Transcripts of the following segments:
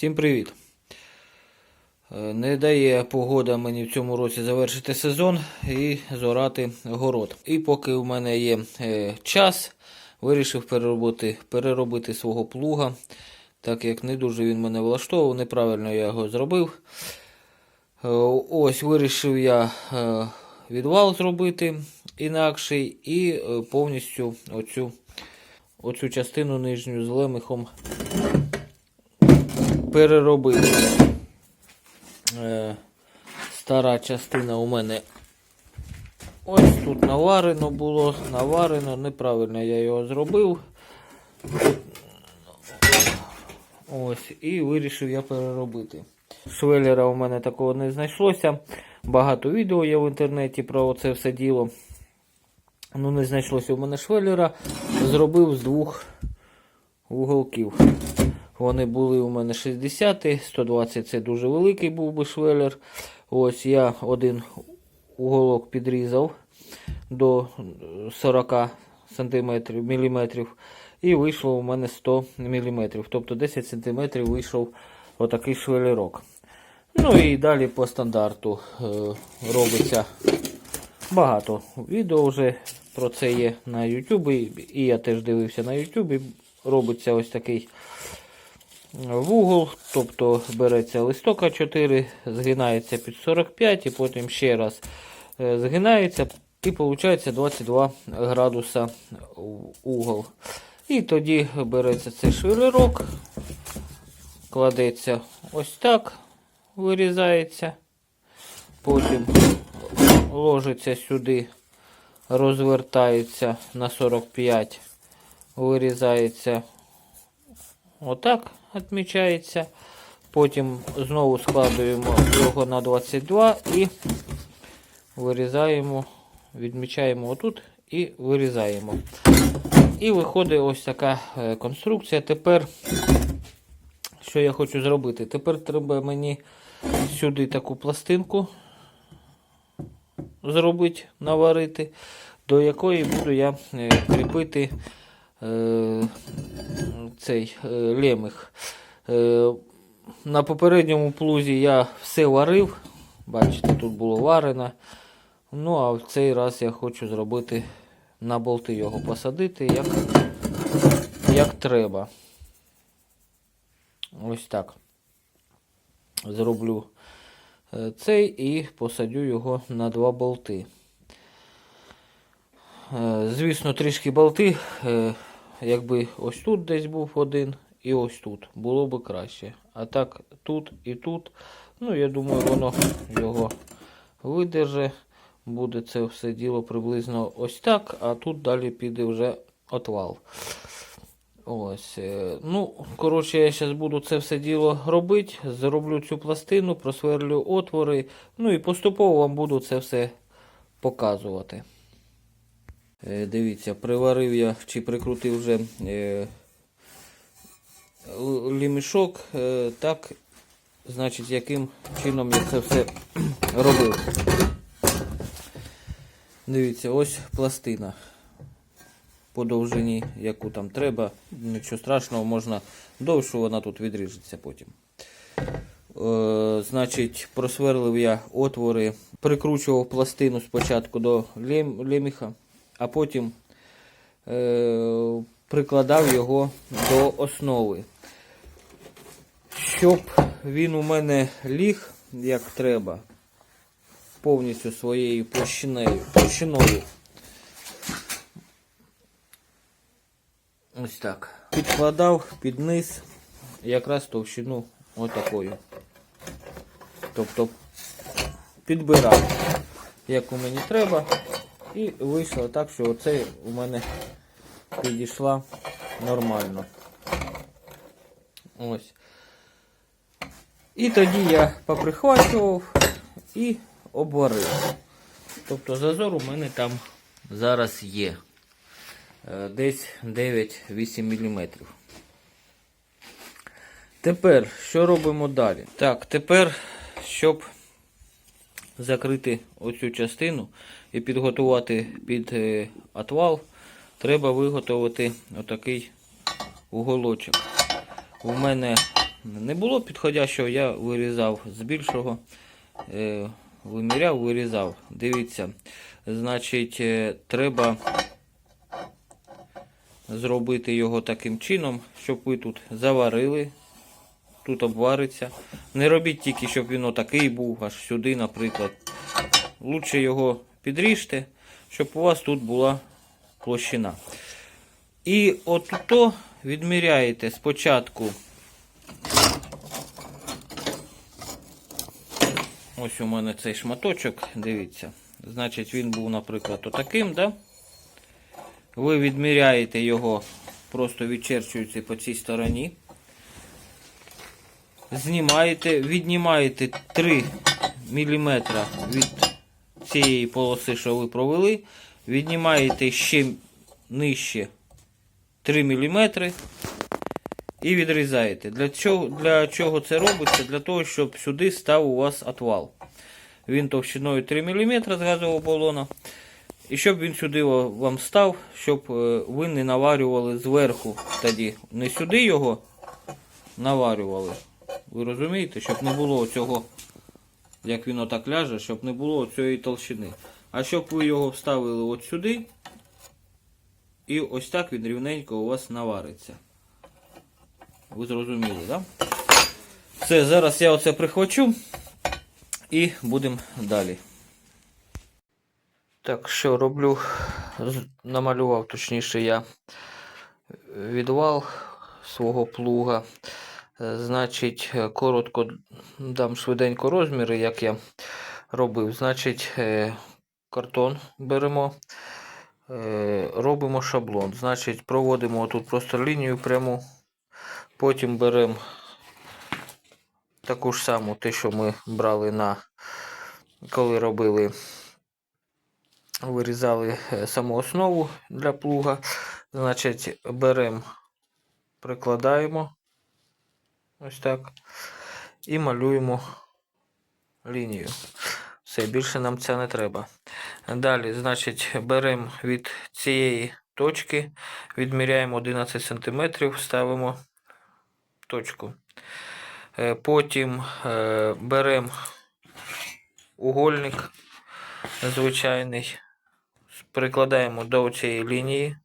Всім привіт! Е, Не дає погода мені в цьому році завершити сезон і зорати город. І поки у мене є е, час, вирішив переробити, переробити свого плуга, так як не дуже він мене влаштовував, неправильно я його зробив. Е, Ось вирішив я відвал зробити інакший і повністю оцю, оцю частину нижню з лемехом переробити. Е, стара частина у мене ось тут наварено було, наварено, неправильно я його зробив. Ось, і вирішив я переробити. Швеллера у мене такого не знайшлося. Багато відео є в інтернеті про це все діло. Ну, не знайшлося у мене швеллера. Зробив з двох уголків. Вони були у мене 60, 120 це дуже великий був би швеллер. Ось я один уголок підрізав до 40 сантиметрів, міліметрів. І вийшло у мене 100 мм. Тобто 10 см вийшов отакий швелерок. Ну і далі по стандарту е, робиться багато відео вже про це є на Ютубі. І я теж дивився на Ютубі. Робиться ось такий вугол, тобто береться листок А4, згинається під 45 і потім ще раз е, згинається і виходить 22 градуса угол. І тоді береться цей швелерок, кладеться ось так, вирізається, потім ложиться сюди, розвертається на 45, вирізається отак, відмічається. Потім знову складуємо його на 22 і вирізаємо, відмічаємо отут і вирізаємо. І виходить ось така е, конструкція. Тепер, що я хочу зробити? Тепер треба мені сюди таку пластинку зробити, наварити, до якої буду я е, кріпити е, цей е, леміх. Е, на попередньому плузі я все варив. Бачите, тут було варено. Ну, а в цей раз я хочу зробити на болти його посадити, як, як треба. Ось так. Зроблю е, цей і посадю його на два болти. Звісно, трішки болти, якби ось тут десь був один і ось тут, було би краще. А так тут і тут, ну я думаю, воно його видерже. Буде це все діло приблизно ось так, а тут далі піде вже отвал. Ось. е, Ну, коротше, я зараз буду це все діло робити. Зроблю цю пластину, просверлю отвори. Ну і поступово вам буду це все показувати. Е, Дивіться, приварив я чи прикрутив вже е, лімішок. е, Так, значить, яким чином я це все робив. Дивіться, ось пластина. По довжині, яку там треба. Нічого страшного, можна довше, вона тут відріжеться потім. Е, значить, просверлив я отвори, прикручував пластину спочатку до лем, леміха, а потім е, прикладав його до основи. Щоб він у мене ліг як треба, повністю своєю площиною. Ось так. Підкладав під низ якраз товщину отакою. Тобто підбирав, як у мені треба. І вийшло так, що оце у мене підійшла нормально. Ось. І тоді я поприхвачував і обварив. Тобто зазор у мене там зараз є. Е, Десь 9-8 мм. Тепер, що робимо далі? Так, тепер, щоб закрити оцю частину і підготувати під е, отвал, треба виготовити отакий уголочок. У мене не було підходящого, я вирізав з більшого. Е, виміряв, вирізав. Дивіться, значить, е, треба зробити його таким чином, щоб ви тут заварили. Тут обвариться. Не робіть тільки, щоб він отакий був, аж сюди, наприклад. Лучше його підріжте, щоб у вас тут була площина. І от то відміряєте спочатку. Ось у мене цей шматочок, дивіться. Значить, він був, наприклад, отаким, да? Ви відміряєте його, просто відчерчуєте по цій стороні. Знімаєте, віднімаєте 3 мм від цієї полоси, що ви провели. Віднімаєте ще нижче 3 мм і відрізаєте. Для чого, для чого це робиться? Для того, щоб сюди став у вас отвал. Він товщиною 3 мм з газового балона. І щоб він сюди вам став, щоб е, ви не наварювали зверху тоді. Не сюди його наварювали. Ви розумієте, щоб не було цього, як він отак ляже, щоб не було цієї толщини. А щоб ви його вставили от сюди, і ось так він рівненько у вас навариться. Ви зрозуміли, так? Все, зараз я оце прихвачу і будемо далі. Так, що роблю? Намалював, точніше, я відвал свого плуга. Значить, е, коротко дам швиденько розміри, як я робив. Значить, е, картон беремо, е, робимо шаблон. Значить, проводимо тут просто лінію пряму. Потім беремо таку ж саму, те, що ми брали на коли робили, вирізали саму основу для плуга. Значить, беремо, прикладаємо ось так. І малюємо лінію. Все, більше нам це не треба. Далі, значить, беремо від цієї точки, відміряємо 11 см, ставимо точку. Е, Потім е, беремо угольник звичайний, прикладаємо до цієї лінії,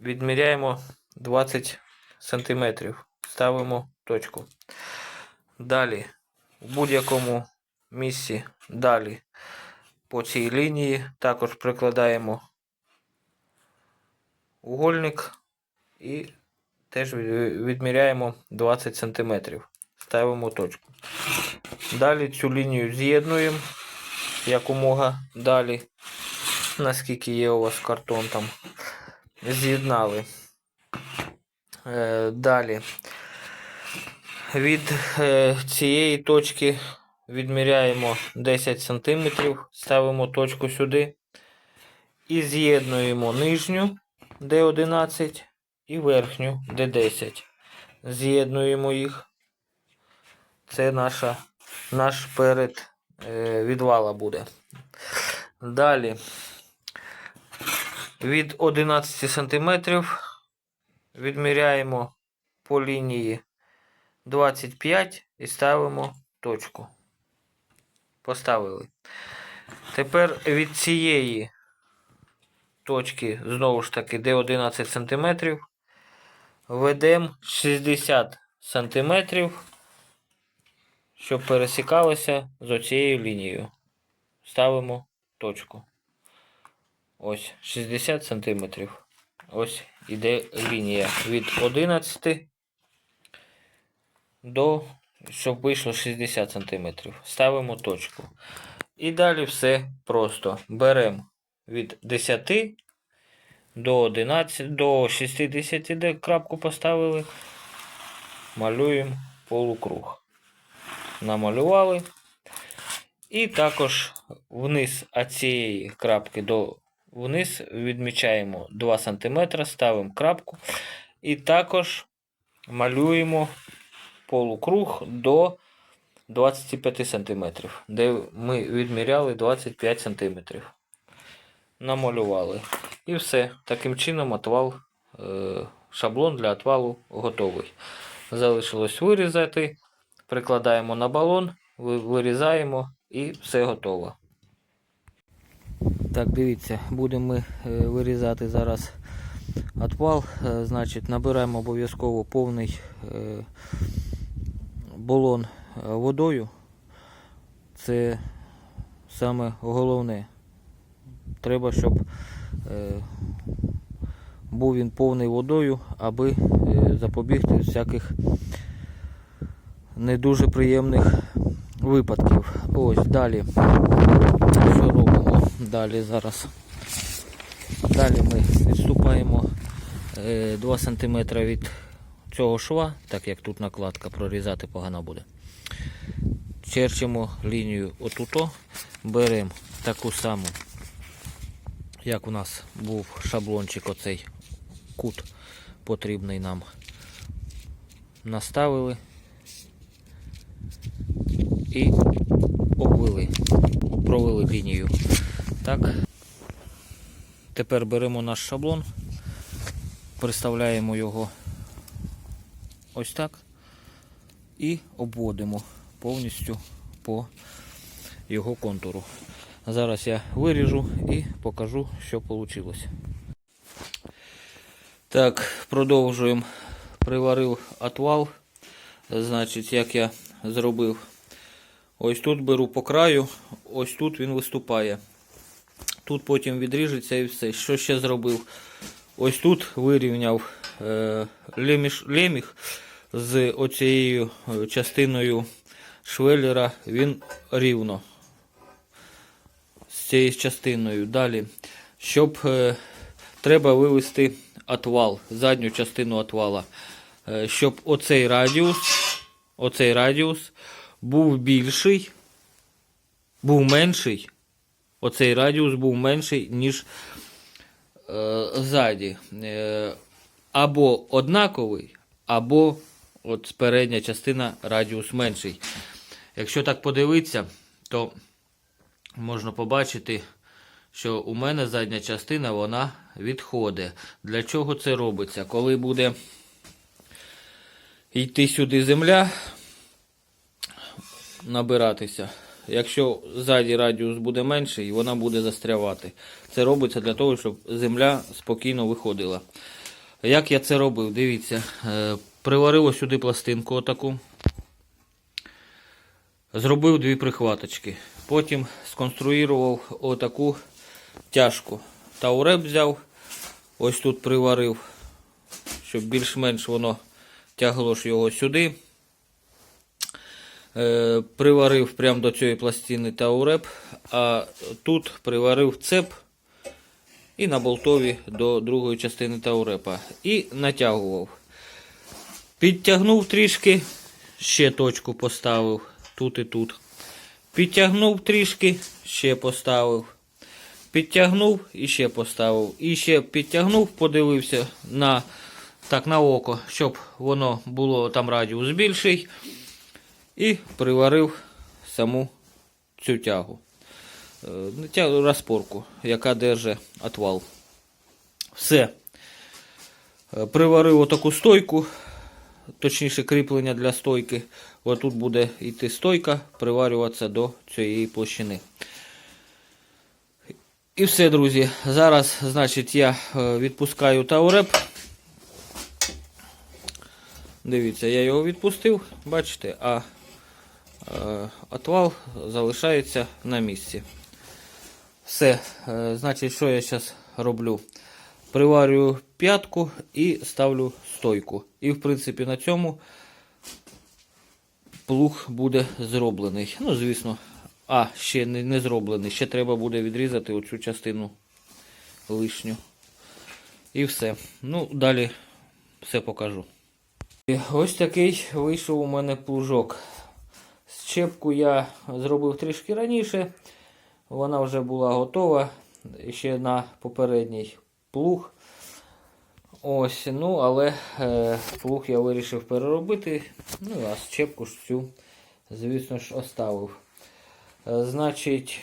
відміряємо 20 см, ставимо точку. Далі, в будь-якому місці далі по цій лінії також прикладаємо угольник і теж відміряємо 20 см. Ставимо точку. Далі цю лінію з'єднуємо якомога далі, наскільки є у вас картон там. З'єднали. Е, далі. Від е, цієї точки відміряємо 10 см, ставимо точку сюди і з'єднуємо нижню D11 і верхню D10. З'єднуємо їх. Це наша, наш перед е, відвала буде. Далі від 11 см відміряємо по лінії 25 і ставимо точку. Поставили. Тепер від цієї точки, знову ж таки, де 11 см, ведемо 60 см, щоб пересікалося з оцією лінією. Ставимо точку. Ось 60 см. Ось іде лінія від 11 до, щоб вийшло 60 см. Ставимо точку. І далі все просто. Беремо від 10 до 11, до 60, де крапку поставили. Малюємо полукруг. Намалювали. І також вниз від цієї крапки до вниз відмічаємо 2 см, ставимо крапку. І також малюємо полукруг до 25 см, де ми відміряли 25 см. Намалювали. І все. Таким чином отвал, е, шаблон для отвалу готовий. залишилось вирізати. Прикладаємо на балон, вирізаємо і все готово. Так, дивіться, будемо ми е, вирізати зараз отвал. Е, Значить, набираємо обов'язково повний балон е, водою. Це саме головне. Треба, щоб е, був він повний водою, аби е, запобігти всяких не дуже приємних випадків. Ось далі. Що робимо? Далі зараз. Далі ми відступаємо е, 2 см від цього шва, так як тут накладка прорізати погано буде. Черчимо лінію отуто, беремо таку саму, як у нас був шаблончик, оцей кут потрібний нам. Наставили і обвели, провели лінію. Так. Тепер беремо наш шаблон, приставляємо його ось так і обводимо повністю по його контуру. Зараз я виріжу і покажу, що вийшло. Так, продовжуємо. Приварив отвал. Значить, як я зробив. Ось тут беру по краю, ось тут він виступає. Тут потім відріжеться і все. Що ще зробив? Ось тут вирівняв е, леміш, леміх з оцією е, частиною швеллера. Він рівно. З цією частиною. Далі. Щоб е, треба вивести отвал, задню частину отвала. Е, щоб оцей радіус, оцей радіус був більший, був менший. Оцей радіус був менший, ніж е, ззаді. Е, або однаковий, або от передня частина радіус менший. Якщо так подивитися, то можна побачити, що у мене задня частина вона відходить. Для чого це робиться? Коли буде йти сюди земля, набиратися. Якщо ззаді радіус буде менший, вона буде застрявати. Це робиться для того, щоб земля спокійно виходила. Як я це робив? Дивіться, е, приварив сюди пластинку отаку. Зробив дві прихваточки. Потім сконструював отаку тяжку. Тауреп взяв, ось тут приварив, щоб більш-менш воно тягло ж його сюди. Е, приварив прямо до цієї пластини тауреп, а тут приварив цеп і на болтові до другої частини таурепа. І натягував. Підтягнув трішки, ще точку поставив тут і тут. Підтягнув трішки, ще поставив. Підтягнув і ще поставив. І ще підтягнув, подивився на, так, на око, щоб воно було там радіус більший. І приварив саму цю тягу. Е, ну, Тягу розпорку, яка держить отвал. Все. Е, Приварив отаку стойку, точніше кріплення для стойки. Отут буде йти стойка, приварюватися до цієї площини. І все, друзі. Зараз, значить, я е, відпускаю тауреп. Дивіться, я його відпустив, бачите, а е, отвал залишається на місці. Все, е, значить, що я зараз роблю? Приварюю п'ятку і ставлю стойку. І, в принципі, на цьому плуг буде зроблений. Ну, звісно, а, ще не, не зроблений. Ще треба буде відрізати оцю частину лишню. І все. Ну, далі все покажу. І Ось такий вийшов у мене плужок. Щепку я зробив трішки раніше. Вона вже була готова ще на попередній плуг. Ось, ну, але е, плуг я вирішив переробити. Ну, а щепку ж цю, звісно ж, оставив. Е, значить,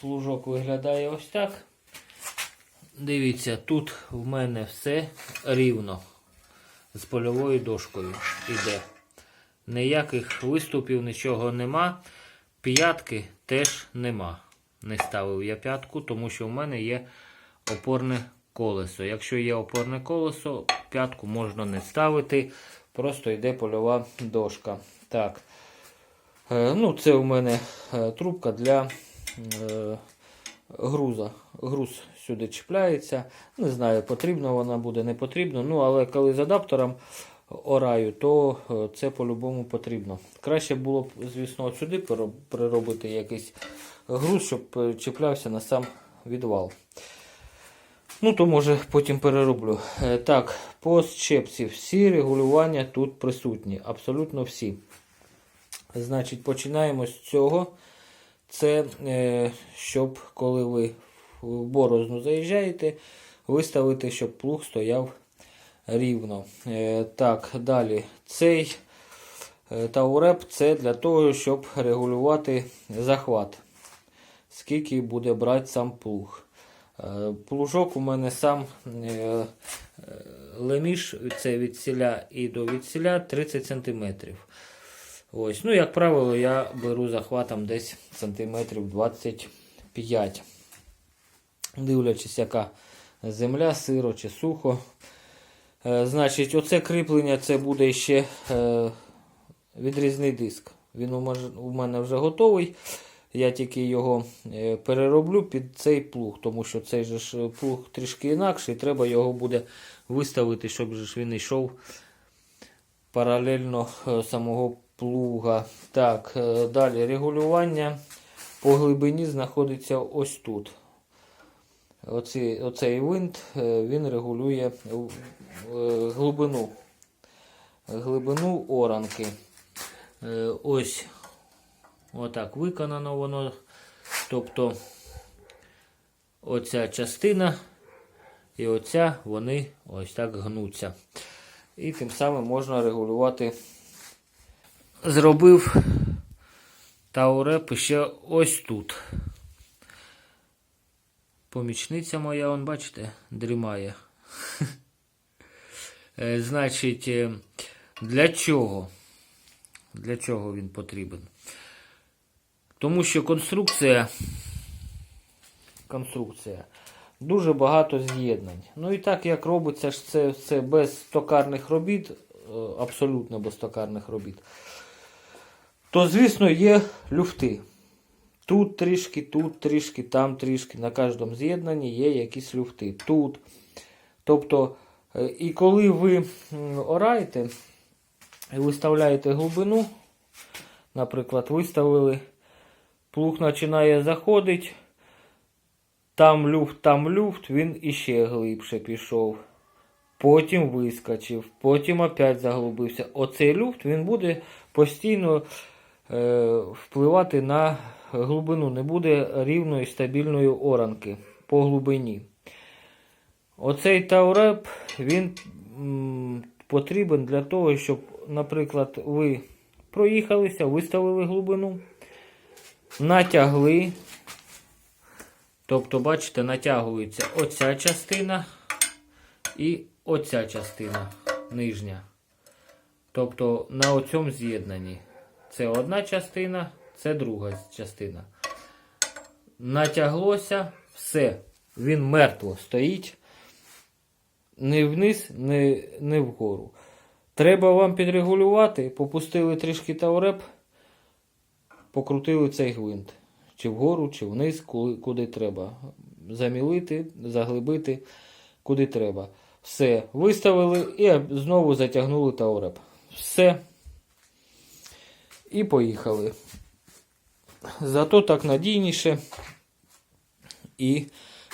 плужок виглядає ось так. Дивіться, тут в мене все рівно. з польовою дошкою іде. Ніяких виступів, нічого нема. П'ятки теж нема. Не ставив я п'ятку, тому що в мене є опорне колесо. Якщо є опорне колесо, п'ятку можна не ставити, просто йде польова дошка. Так. Е, ну, це у мене е, трубка для е, груза. Груз сюди чіпляється. Не знаю, потрібно вона буде, не потрібно. Ну, але коли з адаптером ораю, то це по-любому потрібно. Краще було б, звісно, сюди приробити якийсь груз, щоб чіплявся на сам відвал. Ну, то може потім перероблю. Е, Так, по щепці всі регулювання тут присутні. Абсолютно всі. Значить, починаємо з цього. Це е, щоб коли ви в борозну заїжджаєте, виставити, щоб плуг стояв рівно. Е, так, далі. Цей тауреп це для того, щоб регулювати захват. Скільки буде брати сам плуг. Е, Плужок у мене сам е, е, леміш, це від ціля і до відсіля 30 см. Ось, ну, як правило, я беру захватом десь сантиметрів 25. Дивлячись, яка земля, сиро чи сухо. Значить, оце кріплення це буде ще відрізний диск. Він у мене вже готовий. Я тільки його е, перероблю під цей плуг, тому що цей же ж плуг трішки інакший. Треба його буде виставити, щоб він йшов паралельно е, самого плуга. Так, е, далі регулювання по глибині знаходиться ось тут. Оці, оцей винт він регулює глибину, глибину оранки. Ось отак виконано воно. Тобто оця частина і оця вони ось так гнуться. І тим самим можна регулювати. Зробив тауреп ще ось тут. Помічниця моя, он, бачите, дрімає. Е, Значить, е, для чого? Для чого він потрібен? Тому що конструкція. Конструкція. Дуже багато з'єднань. Ну і так як робиться ж це все без токарних робіт, е, абсолютно без токарних робіт, то, звісно, є люфти. Тут трішки, тут трішки, там трішки. На кожному з'єднанні є якісь люфти. Тут. Тобто, е, і коли ви ораєте і виставляєте глибину, наприклад, виставили, плуг починає заходити, там люфт, там люфт, він іще глибше пішов. Потім вискочив, потім опять заглубився. Оцей люфт він буде постійно е, впливати на глибину, не буде рівної стабільної оранки по глибині. Оцей тауреп він м, потрібен для того, щоб, наприклад, ви проїхалися, виставили глибину, натягли. Тобто, бачите, натягується оця частина і оця частина нижня. Тобто на оцьому з'єднанні. Це одна частина, це друга частина. Натяглося, все. Він мертво стоїть. Не вниз, не, не вгору. Треба вам підрегулювати, попустили трішки тауреп, покрутили цей гвинт. Чи вгору, чи вниз, куди, куди треба. Замілити, заглибити, куди треба. Все, виставили і знову затягнули тауреп. Все. І поїхали. Зато так надійніше. І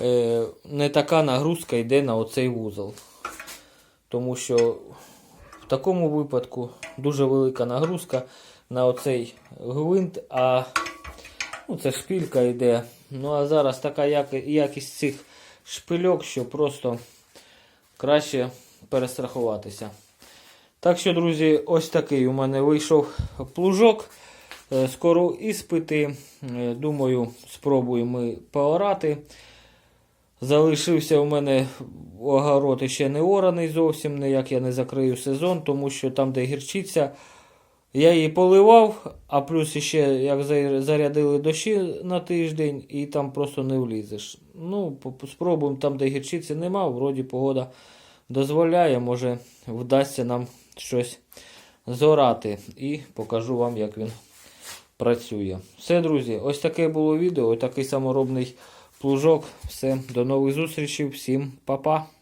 е, не така нагрузка йде на оцей вузол. Тому що в такому випадку дуже велика нагрузка на оцей гвинт, а ну, це шпилька йде. Ну а зараз така якість цих шпильок, що просто краще перестрахуватися. Так що, друзі, ось такий у мене вийшов плужок. Е, Скоро іспити. Е, Думаю, спробуємо ми поорати. Залишився у мене огород ще не ораний зовсім, ніяк я не закрию сезон, тому що там, де гірчиця, я її поливав, а плюс ще як зарядили дощі на тиждень, і там просто не влізеш. Ну, спробуємо там, де гірчиці нема, вроді погода дозволяє, може вдасться нам щось зорати. І покажу вам, як він працює. Все, друзі, ось таке було відео, ось такий саморобний плужок. Все, до нових зустрічей, всім па-па.